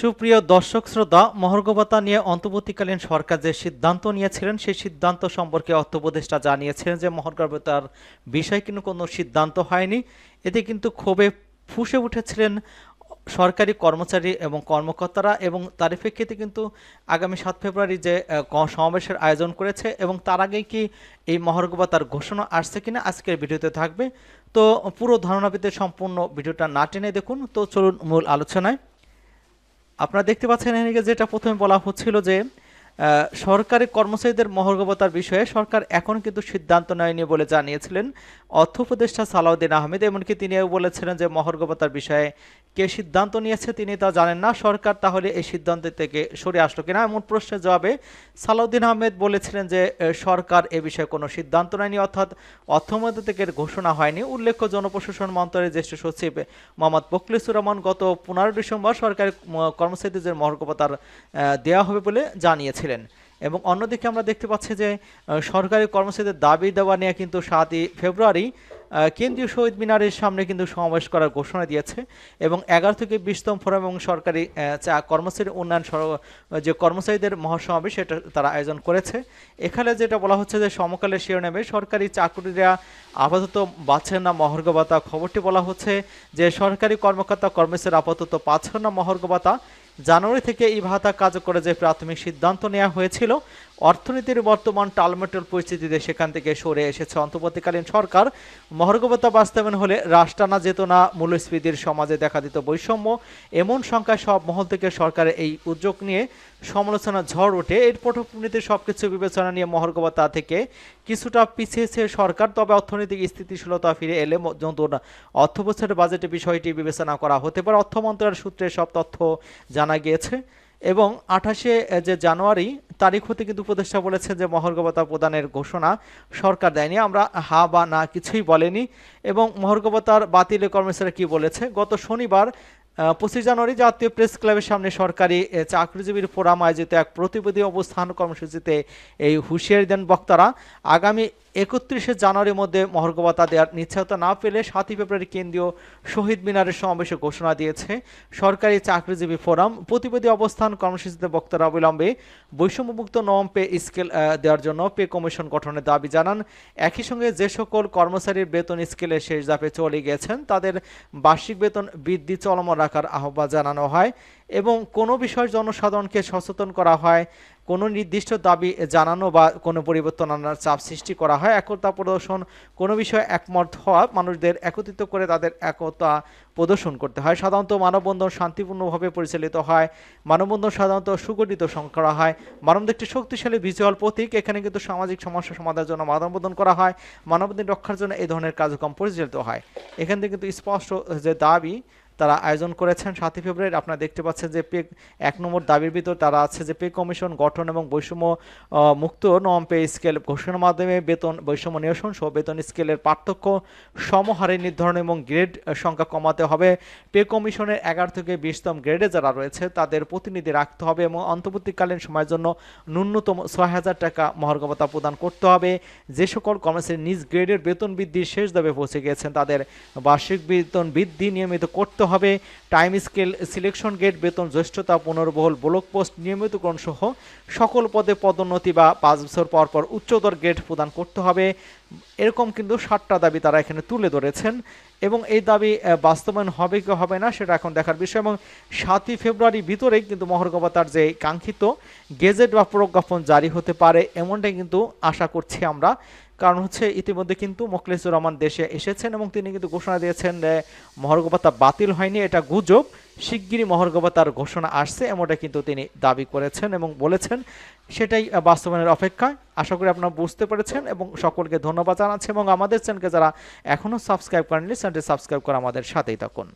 সুপ্রিয় দর্শক শ্রোতা, মহর্গবতা নিয়ে অন্তর্বর্তীকালীন সরকার যে সিদ্ধান্ত নিয়েছিলেন, সেই সিদ্ধান্ত সম্পর্কে অর্থ উপদেষ্টা জানিয়েছিলেন যে মহর্গবতার বিষয়ে কিন্তু কোনো সিদ্ধান্ত হয়নি। এতে কিন্তু ক্ষোভে ফুসে উঠেছিলেন সরকারি কর্মচারী এবং কর্মকর্তারা এবং তার প্রেক্ষিতে কিন্তু আগামী সাত ফেব্রুয়ারি যে সমাবেশের আয়োজন করেছে এবং তার আগে কি এই মহর্গবতার ঘোষণা আসছে কিনা আজকের ভিডিওতে থাকবে। তো পুরো ধারণা পেতে সম্পূর্ণ ভিডিওটা না টেনে দেখুন। তো চলুন মূল আলোচনায়। আপনারা দেখতে পাচ্ছেন এখানে যেটা প্রথমে বলা হচ্ছিল যে সরকারি কর্মচারীদের মহর্গবতার বিষয়ে সরকার এখন কিন্তু সিদ্ধান্ত নেয়নি বলে জানিয়েছিলেন অর্থ উপদেষ্টা সালাউদ্দিন আহমেদ। এমনকি তিনিও বলেছিলেন যে মহর্গবতার বিষয়ে কে সিদ্ধান্ত নিয়েছে তিনি তা জানেন না। সরকার তাহলে এই সিদ্ধান্ত থেকে সরে আসলো কিনা এমন প্রশ্নের জবাবে সালাউদ্দিন আহমেদ বলেছিলেন যে সরকার এ বিষয়ে কোনো সিদ্ধান্ত নেয়নি, অর্থাৎ অর্থমন্ত্রী থেকে ঘোষণা হয়নি। উল্লেখ্য, জনপ্রশাসন মন্ত্রণালয়ের জ্যেষ্ঠ সচিব মোহাম্মদ বকলিসুর রহমান গত পনেরো ডিসেম্বর সরকারি কর্মচারীদের মহর্গবতার দেওয়া হবে বলে জানিয়েছিলেন এবং অন্যদিকে আমরা দেখতে পাচ্ছি যে সরকারি কর্মচারীদের দাবি দেওয়া নিয়ে কিন্তু সাতই ফেব্রুয়ারি কেন্দ্রীয় শহীদ মিনারের সামনে কিন্তু সমাবেশ করার ঘোষণা দিয়েছে এবং এগারো থেকে বিশতম ফোরাম এবং সরকারি কর্মচারী উন্নয়ন যে কর্মচারীদের মহাসমাবেশ সেটা তারা আয়োজন করেছে। এখানে যেটা বলা হচ্ছে যে, সমকালের শিরোনামে সরকারি চাকরিরা আপাতত পাচ্ছেন না মহর্গ ভাতা খবরটি বলা হচ্ছে যে, সরকারি কর্মকর্তা কর্মচারী আপাতত পাচ্ছেন না মহর্গ ভাতা জানুয়ারি থেকে এই ভাতা কাজ করে যে প্রাথমিক সিদ্ধান্ত নেওয়া হয়েছিল অর্থনীতির বর্তমান টালমেটল পরিস্থিতিতে সেখান থেকে সরে এসেছে অন্তর্বর্তীকালীন সরকার। মহর্গবতা বাস্তবায়ন হলে রাষ্ট্রানা যেত না মূল্যস্ফীতির সমাজে দেখা দিত বৈষম্য। এমন সংখ্যায় সব মহল থেকে সরকারের এই উদ্যোগ নিয়ে সমালোচনা ঝড় ওঠে। এর পটভূমিতে সবকিছু বিবেচনা নিয়ে মহর্গবতা থেকে কিছুটা পিছিয়েছে সরকার, তবে অর্থনৈতিক স্থিতিশীলতা ফিরে এলে নতুন অর্থ বছরের বাজেটে বিষয়টি বিবেচনা করা হতে পারে। অর্থ মন্ত্রণালয়ের সূত্রে সব তথ্য জানা গিয়েছে। এবং আঠাশে যে জানুয়ারি, তারিখ হতে কিন্তু উপদেষ্টা বলেছেন যে মহর্গবতা প্রদানের ঘোষণা সরকার দেয়নি। আমরা হা বা না কিছুই বলেনি। এবং মহর্গবতার বাতিলে কর্মচারী কি বলেছে? গত শনিবার পঁচিশ জানুয়ারি জাতীয় প্রেস ক্লাবের সামনে সরকারি চাকরিজীবীর ফোরাম আয়োজিত এক প্রতিবাদী অবস্থান কর্মসূচিতে এই হুঁশিয়ারি দেন বক্তারা। আগামী একত্রিশে জানুয়ারির মধ্যে মহর্গবতা দেওয়ার নিশ্চয়তা না পেলে সাতই ফেব্রুয়ারি কেন্দ্রীয় শহীদ মিনারের সমাবেশে ঘোষণা দিয়েছে সরকারি চাকরিজীবী ফোরাম। প্রতিবাদী অবস্থান কর্মসূচিতে বক্তারা অবিলম্বে বৈষম্যমুক্ত নম পে স্কেল দেওয়ার জন্য পে কমিশন গঠনের দাবি জানান। একই সঙ্গে যে সকল কর্মচারীর বেতন স্কেলে শেষ ধাপে চলে গেছেন তাদের বার্ষিক বেতন বৃদ্ধি চলমান রাখার আহ্বান জানানো হয়। এবং কোনো বিষয় জনসাধারণকে সচেতন করা হয়, কোনো নির্দিষ্ট দাবি জানানো বা কোনো পরিবর্তন আনার চাপ সৃষ্টি করা হয়, একতা প্রদর্শন, কোনো বিষয়ে একমত হওয়া, মানুষদের একত্রিত করে তাদের একতা প্রদর্শন করতে হয়। সাধারণত মানববন্ধন শান্তিপূর্ণভাবে পরিচালিত হয়। মানববন্ধন সাধারণত সুগঠিত করা হয়। মানববন্ধন একটি শক্তিশালী ভিজুয়াল প্রতীক। এখানে কিন্তু সামাজিক সমস্যা সমাধানের জন্য মানববন্ধন করা হয়। মানবাধিকার রক্ষার জন্য এই ধরনের কার্যক্রম পরিচালিত হয়। এখান থেকে কিন্তু স্পষ্ট যে দাবি তারা আয়োজন করেছেন। সাতই ফেব্রুয়ারি আপনারা দেখতে পাচ্ছেন যে পে এক নম্বর দাবির ভিতর তারা আছে যে পে কমিশন গঠন এবং বৈষম্য মুক্ত নম পে স্কেল ঘোষণার মাধ্যমে বেতন, বৈষম্য নিরসন সহ বেতন স্কেলের পার্থক্য সমহারে নির্ধারণ এবং গ্রেড সংখ্যা কমাতে হবে। পে কমিশনের এগারো থেকে বিশতম গ্রেডে যারা রয়েছে, তাদের প্রতিনিধি রাখতে হবে এবং অন্তর্বর্তীকালীন সময়ের জন্য ন্যূনতম ছয় হাজার টাকা মহার্গবতা প্রদান করতে হবে। যে সকল কর্মচারী নিজ গ্রেডের বেতন বৃদ্ধির শেষ দাবে পৌঁছে গিয়েছেন, তাদের বার্ষিক বেতন বৃদ্ধি নিয়মিত করতে হবে। টাইম স্কেল সিলেকশন গেট বেতন জ্যেষ্ঠতা, পুনর্বহল ব্লক পোস্ট নিয়মিতকরণ সহ সকল পদে পদোন্নতি বা পাঁচ বছর পর পর উচ্চতর গ্রেড প্রদান করতে হবে। এরকম কিন্তু ষাটটা দাবি তারা এখানে তুলে ধরেছেন এবং এই দাবি বাস্তবায়ন হবে কি হবে না সেটা এখন দেখার বিষয় এবং সাতই ফেব্রুয়ারি ভিতরেই কিন্তু মহর্গবতার যে কাঙ্ক্ষিত গেজেট বা প্রজ্ঞাপন জারি হতে পারে এমনটাই কিন্তু আশা করছি আমরা। কারণ হচ্ছে ইতিমধ্যে কিন্তু মোখলেসুর রহমান দেশে এসেছেন এবং তিনি কিন্তু ঘোষণা দিয়েছেন যে মহর্গবতা বাতিল হয়নি, এটা গুজব। শিগগিরই মহর্গবতার ঘোষণা আসছে, এমনটা কিন্তু তিনি দাবি করেছেন এবং বলেছেন। সেটাই বাস্তবায়নের অপেক্ষায় আশা করি আপনারা বুঝতে পেরেছেন এবং সকলকে ধন্যবাদ জানাচ্ছি এবং আমাদের চ্যানেলকে যারা এখনও সাবস্ক্রাইব করেননি, চ্যানেলটি সাবস্ক্রাইব করে আমাদের সাথেই থাকুন।